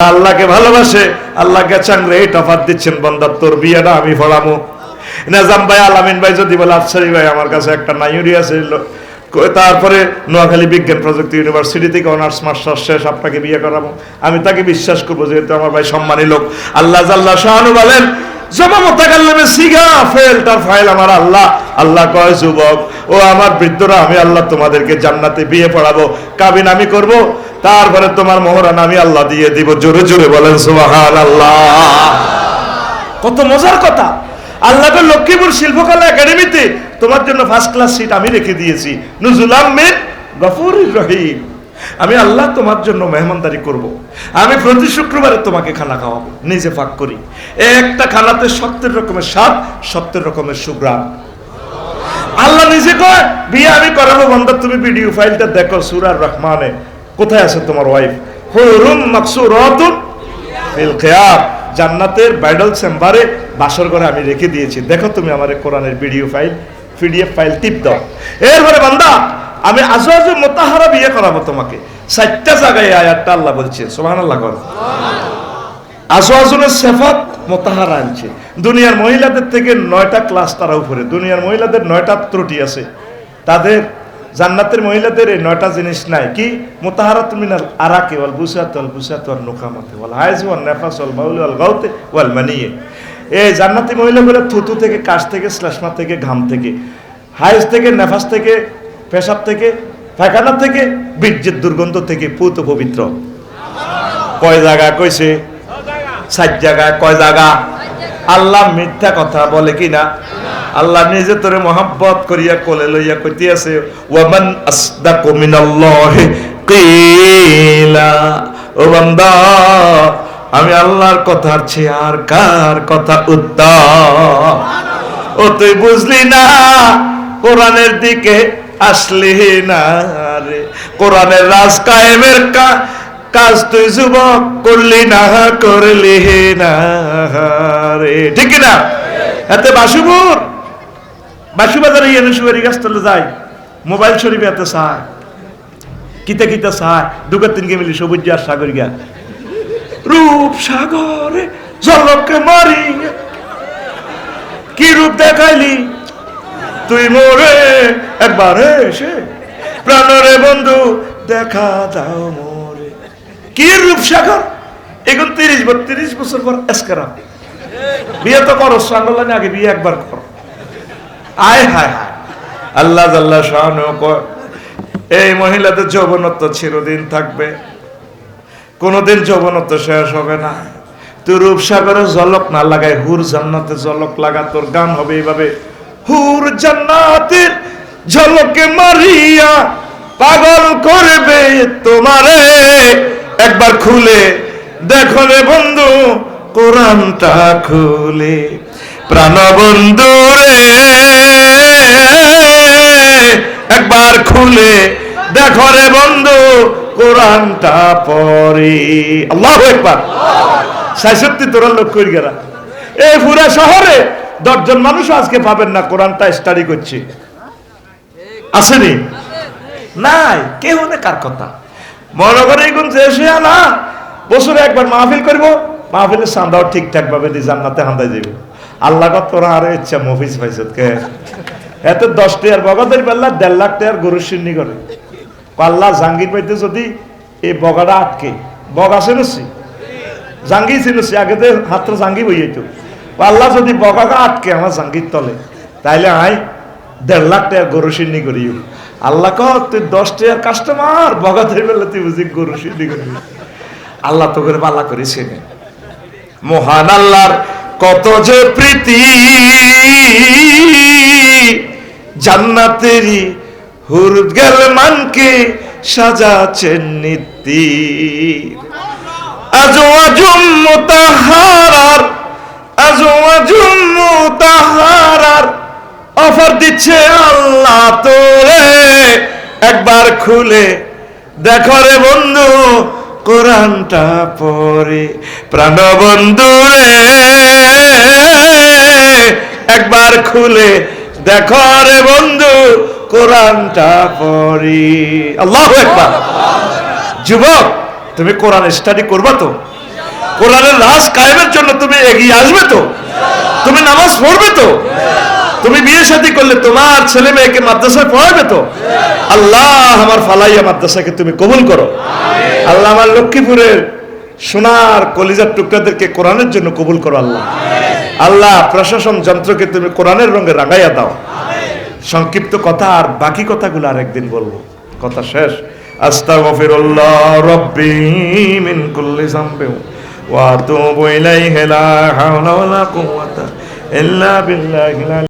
আল্লাহকে ভালোবাসে, আল্লাহকে চাংরে এই টফাত দিচ্ছেন বন্দার তোর বিয়েটা আমি পড়ামো নাজাম ভাই, আলামিন ভাই যদি বলে, আফসারি ভাই, আমার কাছে একটা নাইউরি আছে তারপরে নোয়াখালী বিজ্ঞান প্রযুক্তি ইউনিভার্সিটি থেকে অনার্স মাস্টার্স শেষ, আপনাকে বিয়ে করাবো। আমি তাকে বিশ্বাস করব, যেহেতু আমার ভাই সম্মানী লোক। আল্লাহ জাল্লাহ শাহানু বলেন, জমা মোতাকাল্লামে সিগা, ফেল তার ফাইল আমার আল্লাহ। আল্লাহ কয়, যুবক, ও আমার বৃদ্ধরা, আমি আল্লাহ তোমাদেরকে জান্নাতে বিয়ে পড়াবো। কাবিন আমি করব তারপরে তোমার মোহরান আমি আল্লাহ দিয়ে দিব। জোরে জোরে বলেন সুবহান আল্লাহ কত মজার কথা। আল্লাহকে লক্ষ্মীপুর শিল্পকলা একাডেমিতে তোমার জন্য ফার্স্ট ক্লাস সিট আমি রেখে দিয়েছি। নুজুল আহমেদ গফুর রহিম। আমি আল্লাহ তোমার জন্য মেহমানদারি করব। আমি প্রতি শুক্রবারে তোমাকে খানা খাওয়াবো। নিজে ফাঁক করি। একটা খানাতে সত্তর রকমের স্বাদ, সত্তর রকমের সুগ্রাম আল্লাহ নিজে কয়, বিয়ে আমি করাবো বন্ধ, তুমি ভিডিও ফাইলটা দেখো সুরার রহমানে। কোথায় আছে তোমার ওয়াইফ হুরুম মাকসুরাতুন ফিল খিয়াম জান্নাতের ব্রাইডাল চেম্বারে বাসর ঘরে আমি রেখে দিয়েছি। দেখো তুমি আমার কোরআনের video file PDF file tip দাও। এরপরে বান্দা, আমি আজওয়াজে মোতাহারা বিয়ে করাবো তোমাকে। চারটা জায়গায় আয়াতটা আল্লাহ বলছে। সুবহানাল্লাহ কর। আজওয়াজনের সেফাত মোতাহারা আনছে। দুনিয়ার মহিলাদের থেকে নয়টা ক্লাস তারা উপরে। দুনিয়ার মহিলাদের নয়টা ত্রুটি আছে। তাদের জান্নাতের মহিলাদের এই নয়টা জিনিস নাই। কি? মোতাহারা তুমি না আরাকে ওয়াল বুসাত ওয়াল বুসাত ওয়াল নুকামাতে ওয়াল হাইজ ওয়াল নেফাস ওয়াল বাউল ওয়াল গাউতে ওয়াল মানিয়ে। এই জান্নাতি মহিলাগুলো থুতু থেকে, কাশ থেকে শ্লেষ্মা থেকে, ঘাম থেকে, হাইজ থেকে, নেফাস থেকে, পেশাব থেকে, পায়খানা থেকে, বীর্যের দুর্গন্ধ থেকে, পুত পবিত্র। কয় জায়গা কইছে? সাত জায়গা। কয় জায়গা? আল্লাহ মিথ্যা কথা বলে কি না আল্লাহ নিজে তোরে মোহাব্বত করিয়া কোলে লইয়া আছে ওয়ামান আসদাকু মিনাল্লাহি কিলা। ও বান্দা, আমি আল্লাহর কথার চেয়ে আর কার কথা উত্তম? ও তুই বুঝলি না, কোরআনের দিকে আসলি না রে। কোরআনের রাজ কায়েমের কাজ তুই যুবক করলি না করলি না রে। ঠিক না এতে বাসুপুর বাসুবাজারে ইয়েনুসুবারি গাছতলে যাই মোবাইল শরীফ এতে চায়। কিতা কিতা চায় দুগা তিনকে মিলি সবুজ আর সাগর গিয়া। রূপ সাগরে জলকে মারি কি রূপ দেখাইলি? তুই মোরে একবার এসে প্রাণরে বন্ধু দেখা দাও মোরে। কি রূপ সাগর? এখন তিরিশ বত্রিশ বছর পর এসকারা বিয়ে তো করো সাঙ্গলানে আগে বিয়ে একবার করো। আয় হায় আল্লাহ আল্লাহ শাহানু এই মহিলাদের যৌবনত্ব চিরদিন থাকবে। কোনোদিন যৌবনত্ব শেষ হবে না। তুই রূপসাগরে জলক না লাগাই, হুর জান্নাতে জলক লাগা, তোর গান হবে এইভাবে। হুর জান্নাতের ঝলকে মারিয়া পাগল করবে তোমারে। একবার খুলে দেখো রে বন্ধু, কোরআনটা খুলে। প্রাণ বন্ধু রে, একবার খুলে দেখো রে বন্ধু, কোরআনটা পড়ে। আল্লাহ একবার। সাইসত্তি তোরা লোক করি গেরা এই পুরা শহরে দশজন মানুষ আজকে পাবেন না, কোরআনটা স্টাডি করছে। আসেনি? নাই কেউ না কার কথা? মনে করে এখন শেষে না, বছরে একবার মাহফিল করব, মাহফিলের সান্দাও ঠিকঠাক ভাবে জান্নাতে হান্দাই যাবে আল্লাহ তোরা আরও ইচ্ছা মফিস পাইছে কে? এত দশ টাকার বগাদের বেলা দেড় লাখ টাকার গরু সিন্নি করে। আল্লাহ জাঙ্গির পাইতে যদি এই বগাটা আটকে। বগা চিনছি? জাঙ্গি চিনছি, আগে তো হাতটা জাঙ্গি বই যেত আল্লাহ যদি বগাটা আটকে আমার জাঙ্গির তলে, তাইলে আই দেড় লাখ টাকার গরু সিন্নি করি আল্লাহ কহ তুই দশ টাকার কাস্টমার বগা ধরে বেলা তুই বুঝি গরু সিন্নি করবি। আল্লাহ তো করে পাল্লা করেছে মহান আল্লাহর কত যে প্রীতি জান্নাতেরই হুর গেল মানকে সাজাচ্ছেন নীতি আজম মোতাহারার আজো আজম মোতাহারার অফার দিচ্ছে আল্লাহ তোরে। একবার খুলে দেখো রে বন্ধু কোরআনটা পড়ে প্রাণ বন্ধু রে একবার খুলে দেখো রে বন্ধু, কোরআনটা পড়ি। আল্লাহ একবার। যুবক, তুমি কোরআন স্টাডি করবা তো? কোরআনের রাজ কায়েমের জন্য তুমি এগিয়ে আসবে তো? তুমি নামাজ পড়বে তো? তুমি বিয়ে শাদী করলে তোমার ছেলে মেয়েকে মাদ্রাসায় পড়াবে তো? আল্লাহ আমার ফালাইয়া মাদ্রাসাকে তুমি কবুল করো। আল্লাহ আমার লক্ষ্মীপুরের সোনার কলিজার টুকরাদেরকে কোরআনের জন্য কবুল করো আল্লাহ। আল্লাহ প্রশাসন যন্ত্রকে তুমি কোরআনের রঙে রাগাইয়া দাও। সংক্ষিপ্ত কথা আর বাকি কথাগুলো আর একদিন বলব। কথা শেষ। আস্তাগফিরুল্লাহ রাব্বি